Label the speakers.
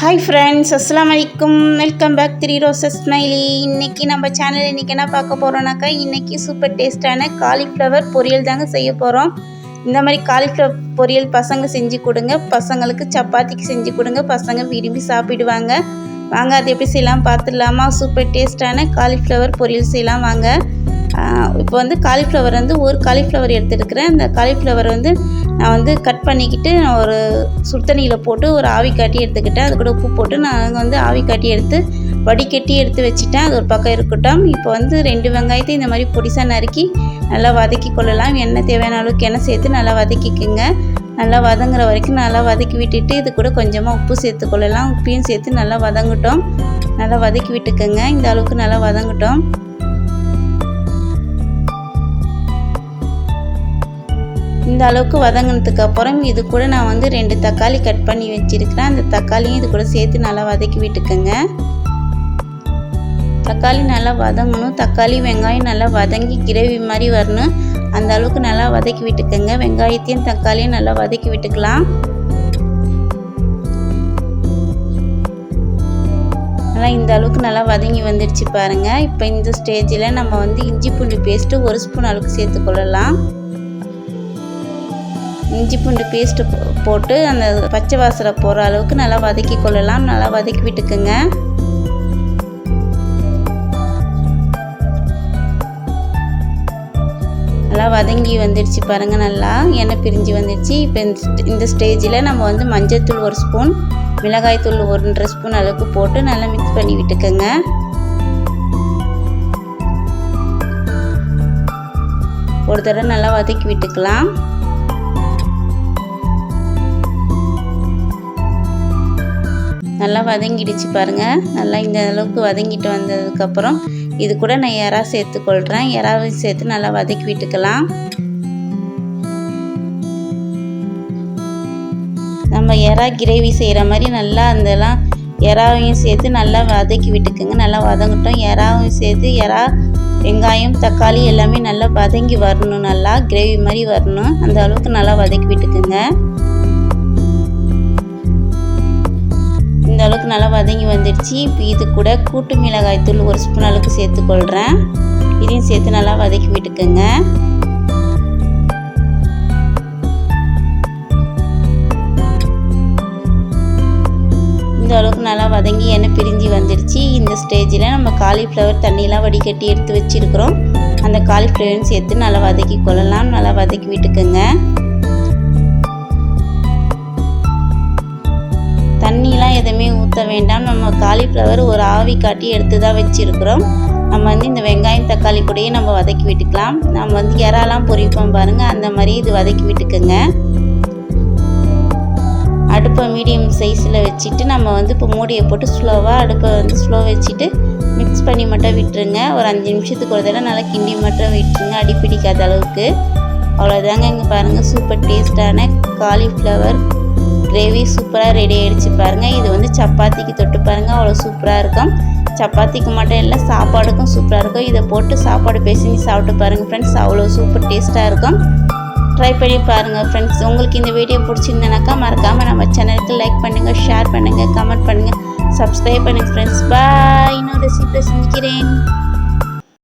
Speaker 1: Hi friends அஸ்லாம் வலைக்கும் welcome back three roses smiley இன்றைக்கி நம்ம சேனல் இன்றைக்கி என்ன பார்க்க போகிறோம்னாக்கா இன்றைக்கி சூப்பர் டேஸ்ட்டான காலிஃப்ளவர் பொரியல் தாங்க செய்ய போகிறோம் இந்த மாதிரி காலிஃப்ளவர் பொரியல் பசங்க செஞ்சு கொடுங்க. பசங்களுக்கு சப்பாத்திக்கு செஞ்சு கொடுங்க. பசங்க விரும்பி சாப்பிடுவாங்க. வாங்க அது எப்படி செய்யலாம் பார்த்துடலாமா? சூப்பர் டேஸ்ட்டான காலிஃப்ளவர் பொரியல் செய்யலாம் வாங்க. இப்போ வந்து காலிஃப்ளவர் வந்து ஒரு காலிஃப்ளவர் எடுத்துருக்கிறேன். அந்த காலிஃப்ளவர் வந்து நான் வந்து கட் பண்ணிக்கிட்டு நான் ஒரு சுடுதண்ணியில் போட்டு ஒரு ஆவி காட்டி எடுத்துக்கிட்டேன். அது கூட உப்பு போட்டு நான் வந்து ஆவி காட்டி எடுத்து வடிகட்டி எடுத்து வச்சுட்டேன். அது ஒரு பக்கம் இருக்கட்டும். இப்போ வந்து ரெண்டு வெங்காயத்தை இந்த மாதிரி பொடிசாக நறுக்கி நல்லா வதக்கி கொள்ளலாம். எண்ணெய் தேவையான அளவுக்கு எண்ணெய் சேர்த்து நல்லா வதக்கிக்குங்க. நல்லா வதங்குற வரைக்கும் நல்லா வதக்கி விட்டுட்டு இது கூட கொஞ்சமாக உப்பு சேர்த்து கொள்ளலாம். உப்பையும் சேர்த்து நல்லா வதங்கட்டும். நல்லா வதக்கி விட்டுக்கோங்க. இந்த அளவுக்கு நல்லா வதங்கட்டும். இந்த அளவுக்கு வதங்கினதுக்கு அப்புறம் இது கூட நான் வந்து ரெண்டு தக்காளி கட் பண்ணி வச்சுருக்கிறேன். அந்த தக்காளியும் இது கூட சேர்த்து நல்லா வதக்கி விட்டுக்கோங்க. தக்காளி நல்லா வதங்கணும். தக்காளி வெங்காயம் நல்லா வதங்கி கிரேவி மாதிரி வரணும். அந்த அளவுக்கு நல்லா வதக்கி விட்டுக்கோங்க. வெங்காயத்தையும் தக்காளியும் நல்லா வதக்கி விட்டுக்கலாம். நல்லா இந்த அளவுக்கு நல்லா வதங்கி வந்துடுச்சு பாருங்கள் இப்போ இந்த ஸ்டேஜில் நம்ம வந்து இஞ்சி பூண்டு பேஸ்ட்டு ஒரு ஸ்பூன் அளவுக்கு சேர்த்துக்கொள்ளலாம். இஞ்சி பூண்டு பேஸ்ட்டு போட்டு அந்த பச்சை வாசனை போகிற அளவுக்கு நல்லா வதக்கி கொள்ளலாம். நல்லா வதக்கி விட்டுக்குங்க. நல்லா வதங்கி வந்துடுச்சு பாருங்கள் நல்லா. எண்ணெய் பிரிஞ்சு வந்துடுச்சு இப்போ இந்த ஸ்டேஜில் நம்ம வந்து மஞ்சள்தூள் ஒரு ஸ்பூன் மிளகாய்த்தூள் ஒன்றரை ஸ்பூன் அளவுக்கு போட்டு நல்லா மிக்ஸ் பண்ணி விட்டுக்கோங்க. ஒரு தடவை நல்லா வதக்கி விட்டுக்கலாம். நல்லா வதங்கிடுச்சு பாருங்கள் நல்லா இந்த அளவுக்கு வதங்கிட்டு வந்ததுக்கப்புறம் இது கூட நான் இறா சேர்த்துக்கொள்கிறேன் இறாவையும் சேர்த்து நல்லா வதக்கி விட்டுக்கலாம். நம்ம இறா கிரேவி செய்கிற மாதிரி நல்லா அந்தெல்லாம் இறாவையும் சேர்த்து நல்லா வதக்கி விட்டுக்குங்க. நல்லா வதங்கட்டும். இறாவையும் சேர்த்து இறா வெங்காயம் தக்காளி எல்லாமே நல்லா வதங்கி வரணும். நல்லா கிரேவி மாதிரி வரணும். அந்த அளவுக்கு நல்லா வதக்கி விட்டுக்குங்க. இந்த அளவுக்கு நல்லா வதங்கி வந்துடுச்சு. இப்போ இது கூட கூட்டு மிளகாய் தூள் ஒரு ஸ்பூன் அளவுக்கு சேர்த்துக்கொள்கிறேன் இதையும் சேர்த்து நல்லா வதக்கி விட்டுக்கோங்க. இந்த அளவுக்கு நல்லா வதங்கி எண்ணெய் பிரிஞ்சு வந்துடுச்சு. இந்த ஸ்டேஜில் நம்ம காலிஃப்ளவர் தண்ணியெலாம் வடிகட்டி எடுத்து வச்சுருக்குறோம். அந்த காலிஃப்ளவரையும் சேர்த்து நல்லா வதக்கி கொள்ளலாம் நல்லா வதக்கி விட்டுக்கோங்க. தண்ணிலாம் எதுவுமே ஊற்ற வேண்டாம். நம்ம காலிஃப்ளவர் ஒரு ஆவி காட்டி எடுத்து தான் வச்சுருக்குறோம். நம்ம வந்து இந்த வெங்காயம் தக்காளி கூடயே நம்ம வதக்கி விட்டுக்கலாம். நம்ம வந்து இறாலாம் பொரிப்போம் பாருங்கள் அந்த மாதிரி இது வதக்கி விட்டுக்குங்க. அடுப்பை மீடியம் சைஸில் வச்சுட்டு நம்ம வந்து இப்போ மூடியை போட்டு ஸ்லோவாக அடுப்பை வந்து ஸ்லோ வச்சுட்டு மிக்ஸ் பண்ணி மட்டும் விட்டுருங்க. ஒரு அஞ்சு நிமிஷத்துக்கு ஒரு தடவை நல்லா கிண்டி மட்டும் விட்டுருங்க. அடி பிடிக்காத அளவுக்கு. அவ்வளோதாங்க இங்கே பாருங்கள் சூப்பர் டேஸ்ட்டான காலிஃப்ளவர் கிரேவி சூப்பராக ரெடி ஆகிடுச்சு பாருங்கள் இது வந்து சப்பாத்திக்கு தொட்டு பாருங்கள் அவ்வளோ சூப்பராக இருக்கும். சப்பாத்திக்கு மட்டும் இல்லை சாப்பாடுக்கும் சூப்பராக இருக்கும். இதை போட்டு சாப்பாடு பேசி சாப்பிட்டு பாருங்கள் ஃப்ரெண்ட்ஸ் அவ்வளோ சூப்பர் டேஸ்ட்டாக இருக்கும். ட்ரை பண்ணி பாருங்கள் ஃப்ரெண்ட்ஸ் உங்களுக்கு இந்த வீடியோ பிடிச்சிருந்தனாக்கா மறக்காமல் நம்ம சேனலுக்கு லைக் பண்ணுங்கள் ஷேர் பண்ணுங்கள் கமெண்ட் பண்ணுங்கள் சப்ஸ்கிரைப் பண்ணுங்கள் ஃப்ரெண்ட்ஸ் பாய் இன்னொரு ரெசிபியில் சந்திக்கிறேன்